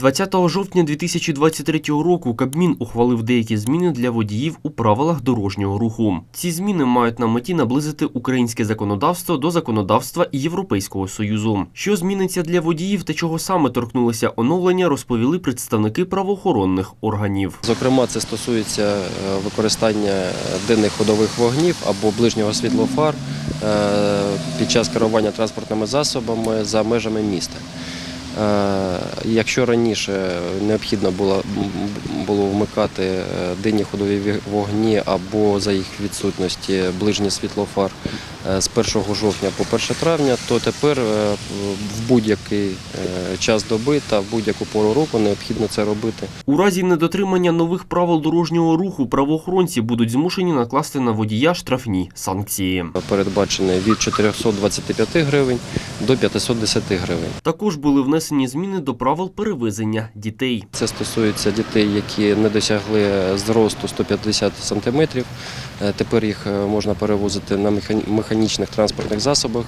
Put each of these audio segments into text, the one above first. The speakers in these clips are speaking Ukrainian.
20 жовтня 2023 року Кабмін ухвалив деякі зміни для водіїв у правилах дорожнього руху. Ці зміни мають на меті наблизити українське законодавство до законодавства Європейського союзу. Що зміниться для водіїв та чого саме торкнулися оновлення, розповіли представники правоохоронних органів. Зокрема, це стосується е, використання е, денних ходових вогнів або ближнього світлофар е, під час керування транспортними засобами за межами міста. Якщо раніше необхідно було, було вмикати е, денні ходові вогні або за їх відсутності ближнє світлофар з 1 жовтня по 1 травня, то тепер е, в будь-який е, час доби та в будь-яку пору року необхідно це робити. У разі недотримання нових правил дорожнього руху правоохоронці будуть змушені накласти на водія штрафні санкції. передбачений від 425 гривень до 510 гривень. Також були внесені зміни до правил перевезення дітей. Це стосується дітей, які не досягли зросту 150 см. Тепер їх е, можна перевозити на механі- механічних транспортних засобах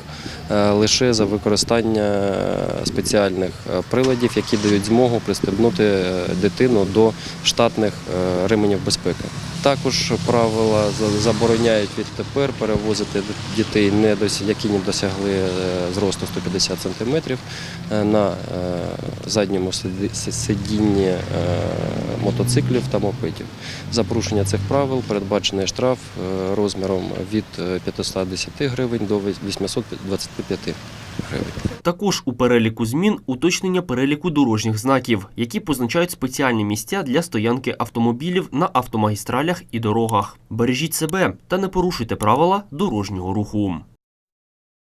е, лише за використання спеціальних е, приладів, які дають змогу пристебнути е, дитину до штатних ременів безпеки. Також правила забороняють відтепер перевозити дітей, які не досягли е, зросту 150 см, е, на е, задньому сидінні мотоциклів та мопедів. За порушення цих правил передбачений штраф розміром від е, 510 гривень до 825 Також у переліку змін уточнення переліку дорожніх знаків, які позначають спеціальні місця для стоянки автомобілів на автомагістралях і дорогах. Бережіть себе та не порушуйте правила дорожнього руху.